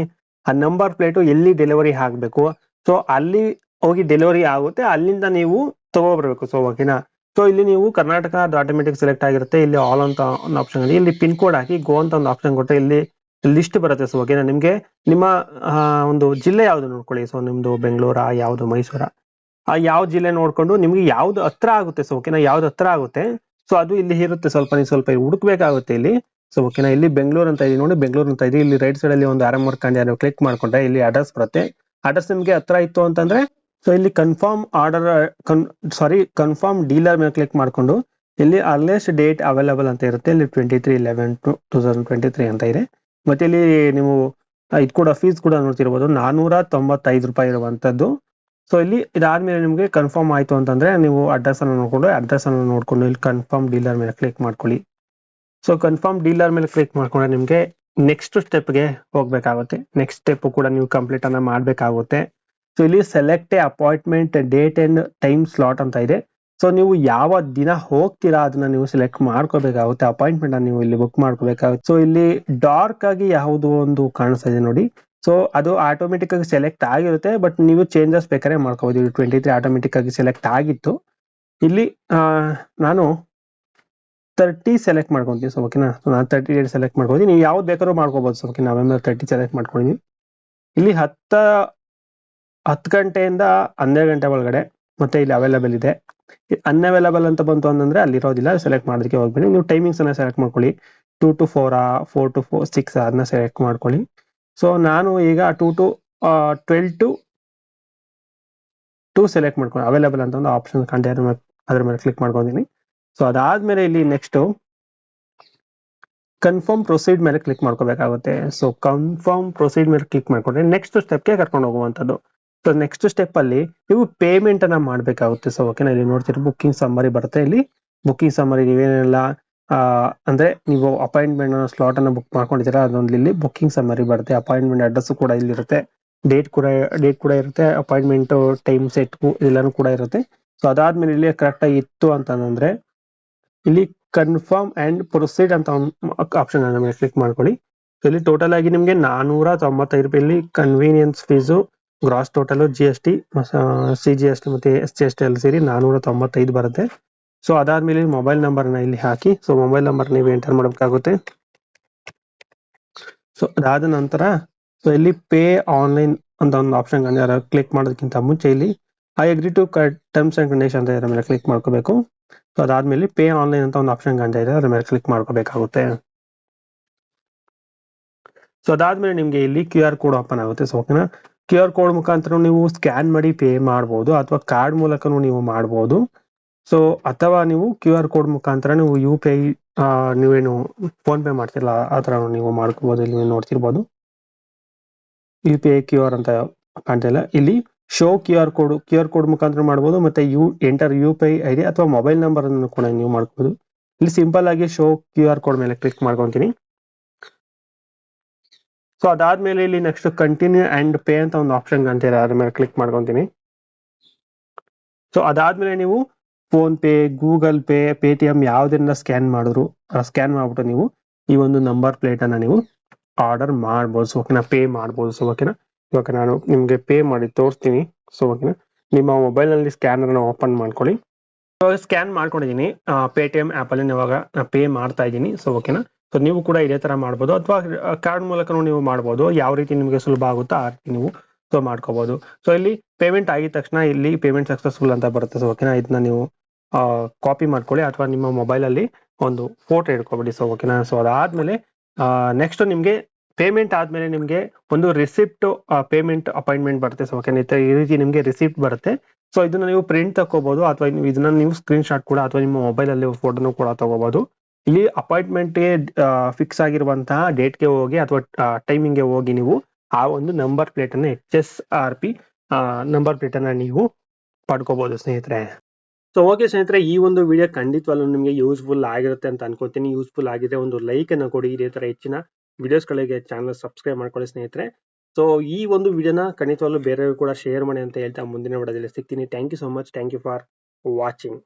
ಆ ನಂಬರ್ ಪ್ಲೇಟು ಎಲ್ಲಿ ಡೆಲಿವರಿ ಆಗಬೇಕು ಸೊ ಅಲ್ಲಿ ಹೋಗಿ ಡೆಲಿವರಿ ಆಗುತ್ತೆ. ಅಲ್ಲಿಂದ ನೀವು ತಗೋಬರ್ಬೇಕು. ಸೊ ಓಕೆನಾ ಸೊ ಇಲ್ಲಿ ನೀವು ಕರ್ನಾಟಕ ಅದು ಆಟೋಮೆಟಿಕ್ ಸೆಲೆಕ್ಟ್ ಆಗಿರುತ್ತೆ. ಇಲ್ಲಿ ಆಲ್ ಅಂತ ಒಂದು ಆಪ್ಷನ್ ಇಲ್ಲಿ ಪಿನ್ ಕೋಡ್ ಹಾಕಿ ಗೋ ಅಂತ ಒಂದು ಆಪ್ಷನ್ ಕೊಟ್ಟರೆ ಇಲ್ಲಿ ಲಿಸ್ಟ್ ಬರುತ್ತೆ. ಸೊ ಓಕೆನಾ ನಿಮಗೆ ನಿಮ್ಮ ಒಂದು ಜಿಲ್ಲೆ ಯಾವ್ದು ನೋಡ್ಕೊಳ್ಳಿ. ಸೊ ನಿಮ್ದು ಬೆಂಗಳೂರ, ಯಾವುದು ಮೈಸೂರ. ಆ ಯಾವ ಜಿಲ್ಲೆ ನೋಡ್ಕೊಂಡು ನಿಮ್ಗೆ ಯಾವ್ದು ಹತ್ರ ಆಗುತ್ತೆ. ಸೊ ಓಕೆನಾ ಯಾವ್ದು ಹತ್ರ ಆಗುತ್ತೆ. ಸೊ ಅದು ಇಲ್ಲಿ ಇರುತ್ತೆ. ಸ್ವಲ್ಪ ನೀವು ಸ್ವಲ್ಪ ಹುಡುಕ್ಬೇಕಾಗುತ್ತೆ ಇಲ್ಲಿ. ಸೊ ಓಕೆನಾ ಇಲ್ಲಿ ಬೆಂಗಳೂರು ಅಂತ ಇದೆ ನೋಡಿ. ಬೆಂಗಳೂರು ಅಂತ ಇದೆ ಇಲ್ಲಿ ರೈಟ್ ಸೈಡ್ ಅಲ್ಲಿ ಒಂದು ಆರಾಮ್ ಮಾಡ್ಕೊಂಡು ನೀವು ಕ್ಲಿಕ್ ಮಾಡ್ಕೊಂಡ್ರೆ ಇಲ್ಲಿ ಅಡ್ರೆಸ್ ಬರುತ್ತೆ. ಅಡ್ರೆಸ್ ನಿಮ್ಗೆ ಹತ್ರ ಇತ್ತು ಅಂತಂದ್ರೆ ಸೊ ಇಲ್ಲಿ confirm order sorry confirm dealer ಮೇಲೆ ಕ್ಲಿಕ್ ಮಾಡ್ಕೊಂಡು, ಇಲ್ಲಿ ಅರ್ಲೆಸ್ಟ್ ಡೇಟ್ ಅವೈಲಬಲ್ ಅಂತ ಇರುತ್ತೆ. ಇಲ್ಲಿ twenty three eleven two two thousand twenty three ಅಂತ ಇದೆ. ಮತ್ತೆ ಇಲ್ಲಿ ನೀವು ಇದು ಕೂಡ ಫೀಸ್ ಕೂಡ ನೋಡ್ತಿರ್ಬೋದು. ನಾನ್ನೂರ ತೊಂಬತ್ತೈದು ರೂಪಾಯಿ ಇರುವಂತದ್ದು ಸೊ ಇಲ್ಲಿ ಇದಾದ್ಮೇಲೆ ನಿಮಗೆ ಕನ್ಫರ್ಮ್ ಆಯ್ತು ಅಂತಂದ್ರೆ ನೀವು ಅಡ್ರೆಸ್ ಅನ್ನು ನೋಡ್ಕೊಂಡು ಅಡ್ರೆಸ್ ಅನ್ನು ನೋಡ್ಕೊಂಡು ಇಲ್ಲಿ ಕನ್ಫರ್ಮ್ ಡೀಲರ್ ಮೇಲೆ ಕ್ಲಿಕ್ ಮಾಡ್ಕೊಳ್ಳಿ. ಸೊ ಕನ್ಫರ್ಮ್ ಡೀಲರ್ ಮೇಲೆ ಕ್ಲಿಕ್ ಮಾಡ್ಕೊಂಡ್ರೆ ನಿಮಗೆ ನೆಕ್ಸ್ಟ್ ಸ್ಟೆಪ್ಗೆ ಹೋಗ್ಬೇಕಾಗುತ್ತೆ. ನೆಕ್ಸ್ಟ್ ಸ್ಟೆಪ್ ಕೂಡ ನೀವು ಕಂಪ್ಲೀಟ್ ಅನ್ನ ಮಾಡ್ಬೇಕಾಗುತ್ತೆ. ಸೊ ಇಲ್ಲಿ select appointment date and time slot ಅಂತ ಇದೆ. ಸೊ ನೀವು ಯಾವ ದಿನ ಹೋಗ್ತೀರಾ? ಅದನ್ನ ನೀವು ಸೆಲೆಕ್ಟ್ ಮಾಡ್ಕೋಬೇಕಾಗುತ್ತೆ. ಅಪಾಯಿಂಟ್ಮೆಂಟ್ ನೀವು ಇಲ್ಲಿ ಬುಕ್ ಮಾಡ್ಕೋಬೇಕಾಗುತ್ತೆ. ಸೊ ಇಲ್ಲಿ ಡಾರ್ಕ್ ಆಗಿ ಯಾವುದು ಒಂದು ಕಾಣಿಸ್ತಾ ಇದೆ ನೋಡಿ. ಸೊ ಅದು ಆಟೋಮೆಟಿಕ್ ಆಗಿ ಸೆಲೆಕ್ಟ್ ಆಗಿರುತ್ತೆ. ಬಟ್ ನೀವು ಚೇಂಜಸ್ ಬೇಕಾದ್ರೆ ಮಾಡ್ಕೋಬಹುದು ಇಲ್ಲಿ ಟ್ವೆಂಟಿ ತ್ರೀ ಆಟೋಮೆಟಿಕ್ ಆಗಿ ಸೆಲೆಕ್ಟ್ ಆಗಿತ್ತು. ಇಲ್ಲಿ ನಾನು ತರ್ಟಿ ಸೆಲೆಕ್ಟ್ ಮಾಡ್ಕೊಂತೀನಿ. ಸೊ ಓಕೆನಾ ನಾನು ತರ್ಟಿ ಡೇಟ್ ಸೆಲೆಕ್ಟ್ ಮಾಡ್ಕೊತೀನಿ. ನೀವು ಯಾವ್ದು ಬೇಕಾದ್ರೂ ಮಾಡ್ಕೋಬಹುದು so okay November thirty select ಮಾಡ್ಕೊಂಡಿದ್ವಿ. ಇಲ್ಲಿ ಹತ್ತ, ಹತ್ತು ಗಂಟೆಯಿಂದ ಹನ್ನೆರಡು ಗಂಟೆ ಒಳಗಡೆ ಮತ್ತೆ ಇಲ್ಲಿ ಅವೈಲೇಬಲ್ ಇದೆ. ಅನ್ಅವೈಲಬಲ್ ಅಂತ ಬಂತು ಅಂತಂದ್ರೆ ಅಲ್ಲಿರೋದಿಲ್ಲ ಸೆಲೆಕ್ಟ್ ಮಾಡೋದಕ್ಕೆ ಹೋಗ್ಬೇಡಿ. ನೀವು ಟೈಮಿಂಗ್ಸ್ ಅನ್ನ ಸೆಲೆಕ್ಟ್ ಮಾಡ್ಕೊಳ್ಳಿ. Two to four four to four six ಅದನ್ನ ಸೆಲೆಕ್ಟ್ ಮಾಡ್ಕೊಳ್ಳಿ. ಸೊ ನಾನು ಈಗ two to twelve to two select ಮಾಡ್ಕೊಂಡು ಅವೈಲಬಲ್ ಅಂತ ಒಂದು ಆಪ್ಷನ್ ಕಂಡು ಅದ್ರ ಮೇಲೆ ಕ್ಲಿಕ್ ಮಾಡ್ಕೊಂಡಿನಿ ಸೊ ಅದಾದ್ಮೇಲೆ ಇಲ್ಲಿ ನೆಕ್ಸ್ಟ್ ಕನ್ಫರ್ಮ್ ಪ್ರೊಸೀಡ್ ಮೇಲೆ ಕ್ಲಿಕ್ ಮಾಡ್ಕೋಬೇಕಾಗುತ್ತೆ. ಸೊ ಕನ್ಫರ್ಮ್ ಪ್ರೊಸೀಡ್ ಮೇಲೆ ಕ್ಲಿಕ್ ಮಾಡ್ಕೊಂಡ್ರೆ ನೆಕ್ಸ್ಟ್ ಸ್ಟೆಪ್ಗೆ ಕರ್ಕೊಂಡು ಹೋಗುವಂಥದ್ದು. ಸೊ ನೆಕ್ಸ್ಟ್ ಸ್ಟೆಪ್ ಅಲ್ಲಿ ನೀವು ಪೇಮೆಂಟ್ ಅನ್ನ ಮಾಡ್ಬೇಕಾಗುತ್ತೆ. ಸೊ ಓಕೆನಾ ಇಲ್ಲಿ ನೋಡ್ತೀರಿ ಬುಕ್ಕಿಂಗ್ ಸಮ್ಮರಿ ಬರುತ್ತೆ. ಇಲ್ಲಿ ಬುಕ್ಕಿಂಗ್ ಸಮ್ಮರಿ ನೀವೇನೆಲ್ಲ ಅಂದ್ರೆ ನೀವು ಅಪಾಯಿಂಟ್ಮೆಂಟ್ ಸ್ಲಾಟ್ ಅನ್ನ ಬುಕ್ ಮಾಡ್ಕೊಂಡಿದ್ದೀರಾ, ಅದೊಂದು ಇಲ್ಲಿ ಬುಕ್ಕಿಂಗ್ ಸಮ್ಮರಿ ಬರುತ್ತೆ. ಅಪಾಯಿಂಟ್ಮೆಂಟ್ ಅಡ್ರೆಸ್ ಕೂಡ ಇಲ್ಲಿ ಇರುತ್ತೆ. ಡೇಟ್ ಕೂಡ ಡೇಟ್ ಕೂಡ ಇರುತ್ತೆ. ಅಪಾಯಿಂಟ್ಮೆಂಟ್ ಟೈಮ್ ಸೆಟ್ ಎಲ್ಲಾನು ಕೂಡ ಇರುತ್ತೆ. ಸೊ ಅದಾದ್ಮೇಲೆ ಇಲ್ಲಿ ಕರೆಕ್ಟ್ ಆಗಿ ಇತ್ತು ಅಂತಂದ್ರೆ, ಇಲ್ಲಿ ಕನ್ಫರ್ಮ್ ಅಂಡ್ ಪ್ರೊಸೀಡ್ ಅಂತ ಆಪ್ಷನ್ ಕ್ಲಿಕ್ ಮಾಡ್ಕೊಳ್ಳಿ. ಇಲ್ಲಿ ಟೋಟಲ್ ಆಗಿ ನಿಮ್ಗೆ ನಾನೂರ ತೊಂಬತ್ತೈದು ರೂಪಾಯಿ convenience fees gross total G S T C G S T ಮತ್ತೆ ಎಸ್ ಜಿ ಎಸ್ ಟಿ ಎಲ್ಲಿ ಸೇರಿ ನಾನೂರ ತೊಂಬತ್ತೈದು ಬರುತ್ತೆ. ಸೊ ಅದಾದ್ಮೇಲೆ ಮೊಬೈಲ್ ನಂಬರ್ನ ಇಲ್ಲಿ ಹಾಕಿ. ಸೊ ಮೊಬೈಲ್ ನಂಬರ್ ನೀವು ಎಂಟರ್ ಮಾಡಬೇಕಾಗುತ್ತೆ. ಸೊ ಅದಾದ ನಂತರ ಸೊ ಇಲ್ಲಿ ಪೇ ಆನ್ಲೈನ್ ಅಂತ ಒಂದು ಆಪ್ಷನ್ ಕ್ಲಿಕ್ ಮಾಡೋದಕ್ಕಿಂತ ಮುಂಚೆ ಇಲ್ಲಿ I agree to terms and condition ಅಂತ ಇದ್ರ ಮೇಲೆ ಕ್ಲಿಕ್ ಮಾಡ್ಕೋಬೇಕು. ಸೊ ಅದಾದ್ಮೇಲೆ ಪೇ ಆನ್ಲೈನ್ ಅಂತ ಒಂದು ಆಪ್ಷನ್ ಕಾಣ್ತಾ ಇದೆ, ಅದರ ಮೇಲೆ ಕ್ಲಿಕ್ ಮಾಡ್ಕೋಬೇಕಾಗುತ್ತೆ. ಸೊ ಅದಾದ್ಮೇಲೆ ನಿಮಗೆ ಇಲ್ಲಿ ಕ್ಯೂ ಆರ್ ಕೋಡ್ ಓಪನ್ ಆಗುತ್ತೆ. ಸೊ ಓಕೆನಾ ಕ್ಯೂ ಆರ್ ಕೋಡ್ ಮುಖಾಂತರ ನೀವು ಸ್ಕ್ಯಾನ್ ಮಾಡಿ ಪೇ ಮಾಡಬಹುದು ಅಥವಾ ಕಾರ್ಡ್ ಮೂಲಕನೂ ನೀವು ಮಾಡಬಹುದು ಸೊ ಅಥವಾ ನೀವು ಕ್ಯೂ ಆರ್ ಕೋಡ್ ಮುಖಾಂತರ ನೀವು ಯು ಪಿ ಐ ನೀವೇನು ಫೋನ್ ಪೇ ಮಾಡ್ತಿರಲ್ಲ ಆ ಥರ ನೀವು ಮಾಡ್ಕೋಬೋದು ಇಲ್ಲಿ ನೀವು ನೋಡ್ತಿರ್ಬೋದು. U P I Q R ಅಂತ ಕಾಣ್ತಿಲ್ಲ ಇಲ್ಲಿ. Show Q R code, Q R code ಮುಖಾಂತರ ಮಾಡಬಹುದು ಮತ್ತೆ U enter U P I ID ಅಥವಾ ಮೊಬೈಲ್ ನಂಬರ್ ಅನ್ನು ಕೂಡ ನೀವು ಮಾಡ್ಕೋಬೋದು ಇಲ್ಲಿ ಸಿಂಪಲ್ ಆಗಿ ಶೋ ಕ್ಯೂ ಆರ್ ಕೋಡ್ ಮೇಲೆ ಕ್ಲಿಕ್ ಮಾಡ್ಕೊಂತೀನಿ. ಸೊ ಅದಾದ್ಮೇಲೆ ಇಲ್ಲಿ ನೆಕ್ಸ್ಟ್ ಕಂಟಿನ್ಯೂ ಅಂಡ್ ಪೇ ಅಂತ ಒಂದು ಆಪ್ಷನ್ ಕಾಣ್ತೀರ ಅದ್ರ ಮೇಲೆ ಕ್ಲಿಕ್ ಮಾಡ್ಕೊಂತೀನಿ. ಸೊ ಅದಾದ್ಮೇಲೆ ನೀವು phone pay Google Pay Paytm ಯಾವ್ದನ್ನ ಸ್ಕ್ಯಾನ್ ಮಾಡಿದ್ರು ಸ್ಕ್ಯಾನ್ ಮಾಡ್ಬಿಟ್ಟು ನೀವು ಈ ಒಂದು ನಂಬರ್ ಪ್ಲೇಟ್ ಅನ್ನ ನೀವು ಆರ್ಡರ್ ಮಾಡ್ಬೋದು. ಸೊ ಓಕೆನಾ ಪೇ ಮಾಡ್ಬೋದು. ಸೊ ಓಕೆನಾ ಇವಾಗ ನಾನು ನಿಮ್ಗೆ ಪೇ ಮಾಡಿ ತೋರಿಸ್ತೀನಿ. ಸೊ ಓಕೆನಾ ನಿಮ್ಮ ಮೊಬೈಲ್ನಲ್ಲಿ ಸ್ಕ್ಯಾನರ್ ಓಪನ್ ಮಾಡ್ಕೊಳ್ಳಿ. ಸ್ಕ್ಯಾನ್ ಮಾಡ್ಕೊಂಡಿದ್ದೀನಿ. ಪೇಟಿಎಂ ಆಪ್ ಅಲ್ಲಿ ಇವಾಗ ಪೇ ಮಾಡ್ತಾ ಇದ್ದೀನಿ. ಸೊ ಓಕೆನಾ ಸೊ ನೀವು ಕೂಡ ಇದೇ ತರ ಮಾಡ್ಬೋದು. ಅಥವಾ ಕಾರ್ಡ್ ಮೂಲಕನೂ ನೀವು ಮಾಡ್ಬೋದು. ಯಾವ ರೀತಿ ನಿಮಗೆ ಸುಲಭ ಆಗುತ್ತೋ ಆ ರೀತಿ ನೀವು ಸೊ ಮಾಡ್ಕೋಬಹುದು ಸೊ ಇಲ್ಲಿ ಪೇಮೆಂಟ್ ಆಗಿದ ತಕ್ಷಣ ಇಲ್ಲಿ ಪೇಮೆಂಟ್ ಸಕ್ಸಸ್ಫುಲ್ ಅಂತ ಬರುತ್ತೆ. ಸೊ ಓಕೆನಾ ಇದನ್ನ ನೀವು ಕಾಪಿ ಮಾಡ್ಕೊಳ್ಳಿ. ಅಥವಾ, ನಿಮ್ಮ ಮೊಬೈಲ್ ಅಲ್ಲಿ ಒಂದು ಫೋಟೋ ಇಟ್ಕೊಬಿಡಿ ಸೊ ಓಕೆನಾ ಸೊ ಅದಾದ್ಮೇಲೆ ನೆಕ್ಸ್ಟ್ ನಿಮ್ಗೆ ಪೇಮೆಂಟ್ ಆದ್ಮೇಲೆ ನಿಮ್ಗೆ ಒಂದು ರಿಸಿಪ್ಟ್ ಪೇಮೆಂಟ್ ಅಪಾಯಿಂಟ್ಮೆಂಟ್ ಬರುತ್ತೆ. ಸೊ ಓಕೆನಾ ಈ ರೀತಿ ನಿಮ್ಗೆ ರಿಸಿಪ್ಟ್ ಬರುತ್ತೆ. ಸೊ ಇದನ್ನ ನೀವು ಪ್ರಿಂಟ್ ತಗೋಬಹುದು ಅಥವಾ ಇದನ್ನ ನೀವು ಸ್ಕ್ರೀನ್ ಶಾಟ್ ಕೂಡ ಅಥವಾ, ನಿಮ್ಮ ಮೊಬೈಲ್ ಅಲ್ಲಿ ಫೋಟೋನು ಕೂಡ ತಗೋಬಹುದು ಇಲ್ಲಿ ಅಪಾಯಿಂಟ್ಮೆಂಟ್ಗೆ ಫಿಕ್ಸ್ ಆಗಿರುವಂತಹ ಡೇಟ್ಗೆ ಹೋಗಿ ಅಥವಾ ಟೈಮಿಂಗ್ಗೆ ಹೋಗಿ ನೀವು ಆ ಒಂದು ನಂಬರ್ ಪ್ಲೇಟ್ ಅನ್ನ H S R P number plate ಅನ್ನ ನೀವು ಪಡ್ಕೋಬಹುದು ಸ್ನೇಹಿತರೆ. ಸೊ ಓಕೆ ಸ್ನೇಹಿತರೆ, ಈ ಒಂದು ವಿಡಿಯೋ ಖಂಡಿತವಾಗ್ಲೂ ನಿಮಗೆ ಯೂಸ್ಫುಲ್ ಆಗಿರುತ್ತೆ ಅಂತ ಅನ್ಕೋತೀನಿ. ಯೂಸ್ಫುಲ್ ಆಗಿದೆ, ಒಂದು ಲೈಕ್ ಅನ್ನ ಕೊಡಿ, ಇದೇ ತರ ಹೆಚ್ಚಿನ ವಿಡಿಯೋಸ್ಗಳಿಗೆ ಚಾನಲ್ ಸಬ್ಸ್ಕ್ರೈಬ್ ಮಾಡ್ಕೊಳ್ಳಿ ಸ್ನೇಹಿತರೆ. ಸೊ ಈ ಒಂದು ವಿಡಿಯೋನ ಖಂಡಿತವಾಗ್ಲೂ ಬೇರೆಯವರು ಕೂಡ ಶೇರ್ ಮಾಡಿ ಅಂತ ಹೇಳ್ತಾ ಮುಂದಿನ ವಿಡಿಯೋದಲ್ಲಿ ಸಿಗ್ತೀನಿ. Thank you so much thank you for watching